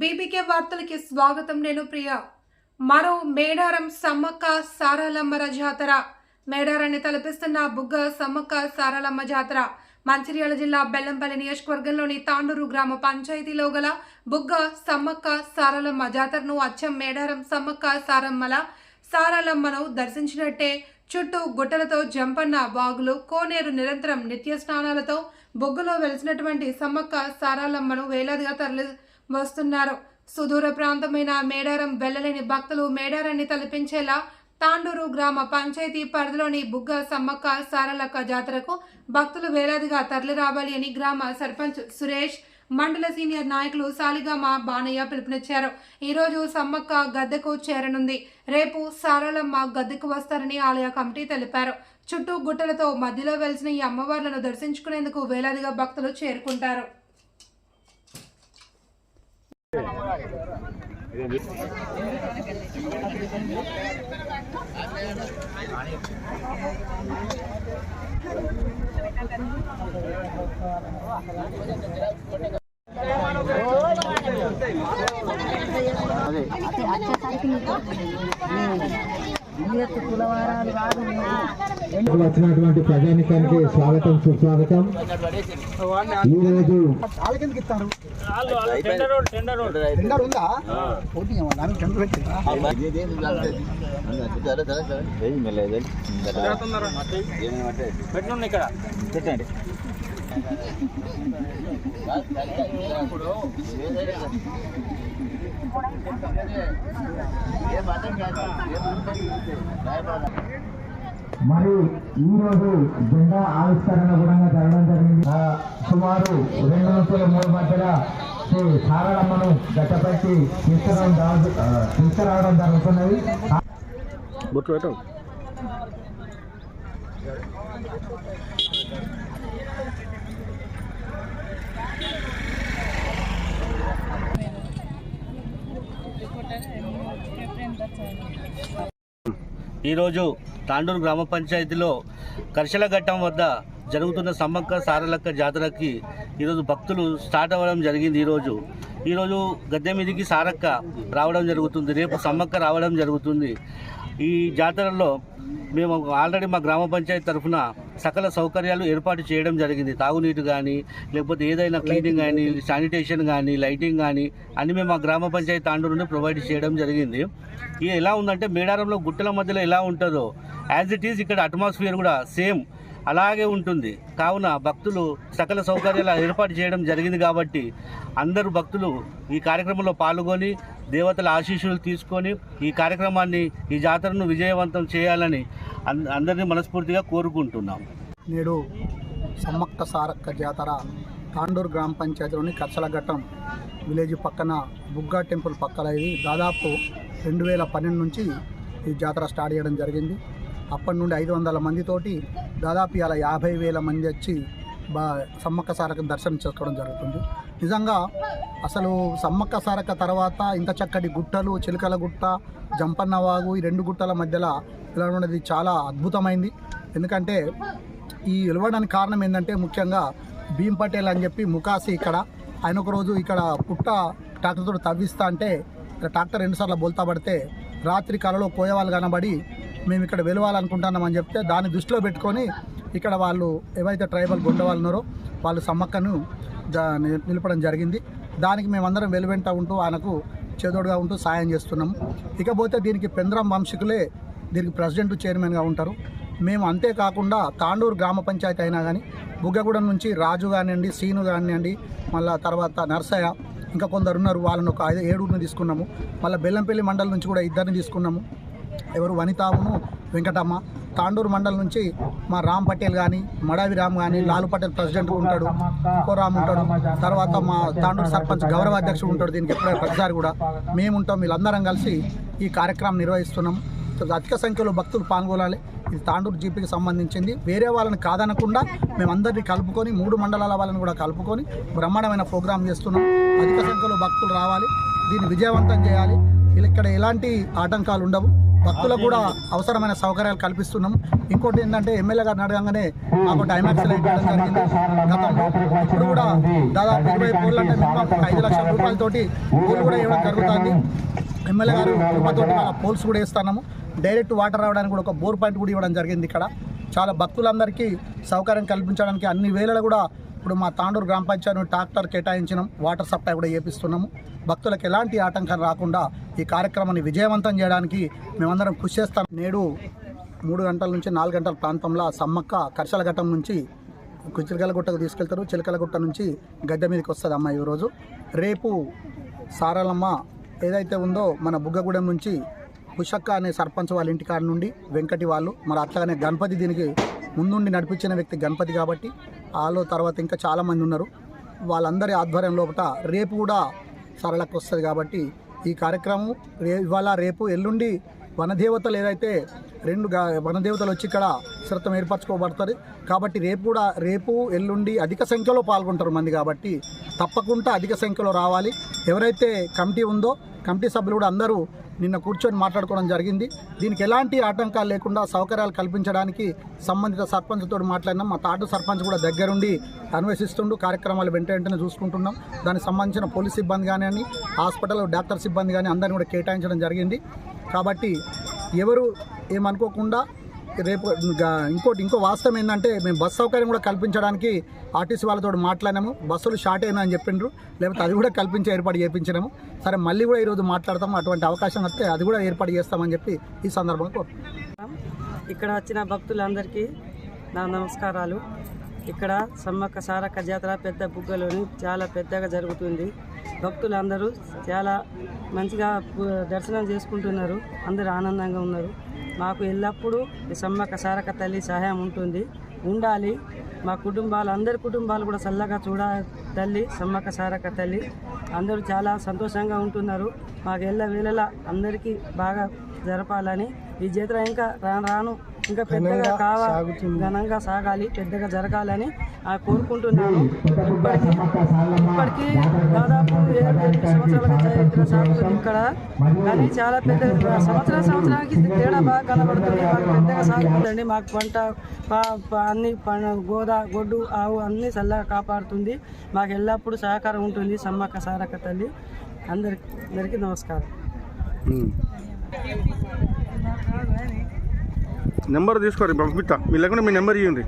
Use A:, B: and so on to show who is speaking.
A: BBK వార్తలకి స్వాగతం నేను ప్రియ. మరో మేడారం సమ్మక్క సారాలమ్మర జాతర మేడారాన్ని తలపిస్తున్న బుగ్గ సమ్మక్క సారాలమ్మ జాతర. మంచిర్యాల జిల్లా బెల్లంపల్లి నియోజకవర్గంలోని తాండూరు గ్రామ పంచాయతీలో గల బుగ్గ సమ్మక్క సారలమ్మ జాతరను అచ్చం మేడారం సమ్మక్క సారమ్మల సారాలమ్మను దర్శించినట్టే చుట్టూ గుట్టలతో జంపన్న వాగులు కోనేరు నిరంతరం నిత్య స్నానాలతో బొగ్గులో వెలిసినటువంటి సమ్మక్క సారాలమ్మను వేలాదిగా తరలి వస్తున్నారు. సుదూర ప్రాంతమైన మేడారం వెళ్ళలేని భక్తులు మేడారాన్ని తలపించేలా తాండూరు గ్రామ పంచాయతీ పరిధిలోని బుగ్గ సమ్మక్క సారలక్క జాతరకు భక్తులు వేలాదిగా తరలి రావాలి అని గ్రామ సర్పంచ్ సురేష్ మండల సీనియర్ నాయకులు సాలిగామ బాణయ్య పిలుపునిచ్చారు. ఈరోజు సమ్మక్క గద్దెకు చేరనుంది. రేపు సారలమ్మ గద్దెకు వస్తారని ఆలయ కమిటీ తెలిపారు. చుట్టూ గుట్టలతో మధ్యలో వెలిసిన ఈ అమ్మవార్లను దర్శించుకునేందుకు వేలాదిగా భక్తులు చేరుకుంటారు.
B: ఇప్పుడు వచ్చినటువంటి ప్రజానికానికి స్వాగతం సుస్వాగతం. ఈ రోజు
C: ఇస్తారు.
B: మరి ఈరోజు జెండా ఆవిష్కరణ కూడా జరగడం జరిగింది. సుమారు రెండు నుంచి మూడు మధ్యలో శ్రీ సారడమ్మను గట్టపెట్టి తీసుకురావడం తీసుకురావడం జరుగుతున్నది.
D: బొట్లు పెట్టు. ఈరోజు తాండూరు గ్రామ పంచాయతీలో కర్షలఘట్టం వద్ద జరుగుతున్న సమ్మక్క సారలక్క జాతరకి ఈరోజు భక్తులు స్టార్ట్ అవ్వడం జరిగింది ఈరోజు. ఈరోజు గద్దె మీదికి సారక్క రావడం జరుగుతుంది రేపు సమ్మక్క రావడం జరుగుతుంది. ఈ జాతరలో మేము ఆల్రెడీ మా గ్రామ పంచాయతీ తరఫున సకల సౌకర్యాలు ఏర్పాటు చేయడం జరిగింది. తాగునీరు కానీ లేకపోతే ఏదైనా క్లీనింగ్ కానీ శానిటేషన్ కానీ లైటింగ్ కానీ అన్నీ మేము మా గ్రామ పంచాయతీ తాండూరు నుండి ప్రొవైడ్ చేయడం జరిగింది. ఇది ఎలా ఉందంటే మేడారంలో గుట్టల మధ్యలో ఎలా ఉంటుందో యాజ్ ఇట్ ఈజ్ ఇక్కడ అట్మాస్ఫియర్ కూడా సేమ్ అలాగే ఉంటుంది. కావున భక్తులు సకల సౌకర్యాలు ఏర్పాటు చేయడం జరిగింది కాబట్టి అందరూ భక్తులు ఈ కార్యక్రమంలో పాల్గొని దేవతల ఆశీస్సులు తీసుకొని ఈ కార్యక్రమాన్ని ఈ జాతరను విజయవంతం చేయాలని అందరినీ మనస్ఫూర్తిగా కోరుకుంటున్నాం.
C: నేడు సమ్మక్క సారక్క జాతర తాండూరు గ్రామ పంచాయతీలోని కచ్చలఘట్టం విలేజ్ పక్కన బుగ్గా టెంపుల్ పక్కన ఇది. దాదాపు రెండు వేల పన్నెండు నుంచి ఈ జాతర స్టార్ట్ చేయడం జరిగింది. అప్పటి నుండి ఐదు వందల మందితోటి దాదాపు ఇలా యాభై వేల మంది వచ్చి బా సమ్మక్క సారక్క దర్శనం చేసుకోవడం జరుగుతుంది. నిజంగా అసలు సమ్మక్క సారక్క తర్వాత ఇంత చక్కటి గుట్టలు చిలకల గుట్ట జంపన్నవాగు ఈ రెండు గుట్టల మధ్యలో ఇలా ఉన్నది చాలా అద్భుతమైంది. ఎందుకంటే ఈ నిలవడానికి కారణం ఏంటంటే ముఖ్యంగా భీమ్ పటేల్ అని చెప్పి ముకాసి ఇక్కడ. ఆయన ఒక రోజు ఇక్కడ పుట్ట ట్రాక్టర్తో తవ్విస్తా అంటే ఇక్కడ ట్రాక్టర్ రెండుసార్లు బోల్తా పడితే రాత్రి కాలంలో కోయవాళ్ళు కనబడి మేము ఇక్కడ వెలవాలనుకుంటున్నామని చెప్తే దాన్ని దృష్టిలో పెట్టుకొని ఇక్కడ వాళ్ళు ఏవైతే ట్రైబల్ గుండె వాళ్ళు ఉన్నారో వాళ్ళు సమ్మక్కను జ- ని- నిలపడం జరిగింది. దానికి మేమందరం వెలువెంట ఉంటూ ఆయనకు చేదోడుగా ఉంటూ సాయం చేస్తున్నాము ఇకపోతే దీనికి పెంద్రం వంశకులే దీనికి ప్రెసిడెంట్ చైర్మన్గా ఉంటారు. మేము అంతేకాకుండా తాండూరు గ్రామ పంచాయతీ అయినా కానీ బుగ్గగూడెం నుంచి రాజు కానివ్వండి సీను కానివ్వండి మళ్ళా తర్వాత నర్సయ్య ఇంకా కొందరు ఉన్నారు. వాళ్ళని ఒక ఐదు ఏడుగురిని తీసుకున్నాము. మళ్ళీ బెల్లంపల్లి మండలం నుంచి కూడా ఇద్దరిని తీసుకున్నాము. ఎవరు వనితావును వెంకటమ్మ తాండూరు మండలం నుంచి మా రామ్ పటేల్ కానీ మడావి రామ్ కానీ లాలు పటేల్ ప్రెసిడెంట్ ఉంటాడు ఇంకో రామ్ ఉంటాడు. తర్వాత మా తాండూరు సర్పంచ్ గౌరవ అధ్యక్షుడు ఉంటాడు దీనికి ఎప్పుడైనా ప్రతిసారి కూడా. మేము ఉంటాం వీళ్ళందరం కలిసి ఈ కార్యక్రమం నిర్వహిస్తున్నాం. అధిక సంఖ్యలో భక్తులు పాల్గొనాలి. ఇది తాండూరు జీపీకి సంబంధించింది. వేరే వాళ్ళని కాదనకుండా మేమందరినీ కలుపుకొని మూడు మండలాల వాళ్ళని కూడా కలుపుకొని బ్రహ్మాండమైన ప్రోగ్రాం చేస్తున్నాం. అధిక సంఖ్యలో భక్తులు రావాలి. దీన్ని విజయవంతం చేయాలి. వీళ్ళ ఇక్కడ ఎలాంటి ఆటంకాలు ఉండవు. భక్తులకు కూడా అవసరమైన సౌకర్యాలు కల్పిస్తున్నాం. ఇంకోటి ఏంటంటే ఎమ్మెల్యే గారిని అడగంగానే మాకు టైమాక్స్ లైట్ ఇవ్వడం జరిగింది. గతంలో ఇప్పుడు కూడా దాదాపు ఇరవై కోట్లు అంటే మినిమం ఐదు లక్షల రూపాయలతోటి పోల్ కూడా ఇవ్వడం జరుగుతుంది. ఎమ్మెల్యే గారు కృపతోటి వాళ్ళ పోల్స్ కూడా ఇస్తున్నాము డైరెక్ట్ వాటర్ రావడానికి కూడా ఒక బోర్ పాయింట్ కూడా ఇవ్వడం జరిగింది ఇక్కడ. చాలా భక్తులందరికీ సౌకర్యం కల్పించడానికి అన్ని వేళలు కూడా ఇప్పుడు మా తాండూరు గ్రామ పంచాయతీ ట్రాక్టర్ కేటాయించినాం వాటర్ సప్లై కూడా చేపిస్తున్నాము. భక్తులకు ఎలాంటి ఆటంకం రాకుండా ఈ కార్యక్రమాన్ని విజయవంతం చేయడానికి మేమందరం కృషి చేస్తాం. నేడు మూడు గంటల నుంచి నాలుగు గంటల ప్రాంతంలో సమ్మక్క కర్షలఘట్టం నుంచి చిలకలగుట్టకు తీసుకెళ్తారు. చిలకలగుట్ట నుంచి గద్దె మీదకి వస్తుంది అమ్మ ఈరోజు. రేపు సారలమ్మ ఏదైతే ఉందో మన బుగ్గగూడెం నుంచి పుషక్క అనే సర్పంచ్ వాళ్ళ ఇంటికాడ నుండి వెంకటి వాళ్ళు మరి అట్లాగనే గణపతి దీనికి ముందుండి నడిపించిన వ్యక్తి గణపతి కాబట్టి వాళ్ళు తర్వాత ఇంకా చాలామంది ఉన్నారు. వాళ్ళందరి ఆధ్వర్యం లోపల రేపు కూడా సరళకు వస్తుంది కాబట్టి ఈ కార్యక్రమం రే ఇవాళ రేపు ఎల్లుండి వనదేవతలు ఏదైతే రెండు వనదేవతలు వచ్చి ఇక్కడ శ్రతం ఏర్పరచుకోబడుతుంది. కాబట్టి రేపు కూడా రేపు ఎల్లుండి అధిక సంఖ్యలో పాల్గొంటారు మంది కాబట్టి తప్పకుండా అధిక సంఖ్యలో రావాలి. ఎవరైతే కమిటీ ఉందో కమిటీ సభ్యులు కూడా అందరూ నిన్న కూర్చొని మాట్లాడుకోవడం జరిగింది. దీనికి ఎలాంటి ఆటంకాలు లేకుండా సౌకర్యాలు కల్పించడానికి సంబంధిత సర్పంచ్తో మాట్లాడినాం. మా తాటు సర్పంచ్ కూడా దగ్గరుండి అన్వేషిస్తుండు. కార్యక్రమాలు వెంట వెంటనే చూసుకుంటున్నాం. దానికి సంబంధించిన పోలీస్ సిబ్బంది కానీ హాస్పిటల్ డాక్టర్ సిబ్బంది కానీ అందరిని కూడా కేటాయించడం జరిగింది. కాబట్టి ఎవరు ఏమనుకోకుండా రేపు ఇంకా ఇంకోటి ఇంకో వాస్తవం ఏంటంటే మేము బస్ సౌకర్యం కూడా కల్పించడానికి ఆర్టీసీ వాళ్ళతో మాట్లాడినాము. బస్సులు షార్ట్ అయినా అని చెప్పిండ్రు. లేకపోతే అది కూడా కల్పించి ఏర్పాటు చేయించినాము. సరే మళ్ళీ కూడా ఈరోజు మాట్లాడతాము. అటువంటి అవకాశం వస్తే అది కూడా ఏర్పాటు చేస్తామని చెప్పి ఈ సందర్భంగా
E: ఇక్కడ వచ్చిన భక్తులందరికీ నా నమస్కారాలు. ఇక్కడ సమ్మక్క సారక్క జాతర పెద్ద బుగ్గలోని చాలా పెద్దగా జరుగుతుంది. భక్తులందరూ చాలా మంచిగా దర్శనం చేసుకుంటున్నారు. అందరూ ఆనందంగా ఉన్నారు. మాకు ఎల్లప్పుడూ ఈ సమ్మక్క సారక్క తల్లి సహాయం ఉంటుంది. ఉండాలి. మా కుటుంబాలు అందరి కుటుంబాలు కూడా చల్లగా చూడ తల్లి సమ్మక్క సారక్క తల్లి. అందరూ చాలా సంతోషంగా ఉంటున్నారు. మాకు ఎల్ల వేళలా అందరికీ బాగా జరపాలని. ఈ జాతర ఇంకా రాను రాను ఇంకా పెద్దగా కావా ఘనంగా సాగాలి పెద్దగా జరగాలని ఆ కోరుకుంటున్నాను. ఇప్పటికీ ఇప్పటికీ ఇక్కడ కానీ చాలా పెద్ద సంవత్సరం సంవత్సరానికి తేడా బాగా కనబడుతుంది. మాకు పెద్దగా సాగుతుందండి. మాకు పంట అన్ని గోదా గొడ్డు ఆవు అన్ని చల్లగా కాపాడుతుంది. మాకు ఎల్లప్పుడూ సహకారం ఉంటుంది. సమ్మక్క సారక్క తల్లి అందరికి అందరికీ నమస్కారం.
F: నెంబర్ తీసుకోండి పంపిస్తా. మీ లేకుండా మీ నెంబర్ ఇవ్వండి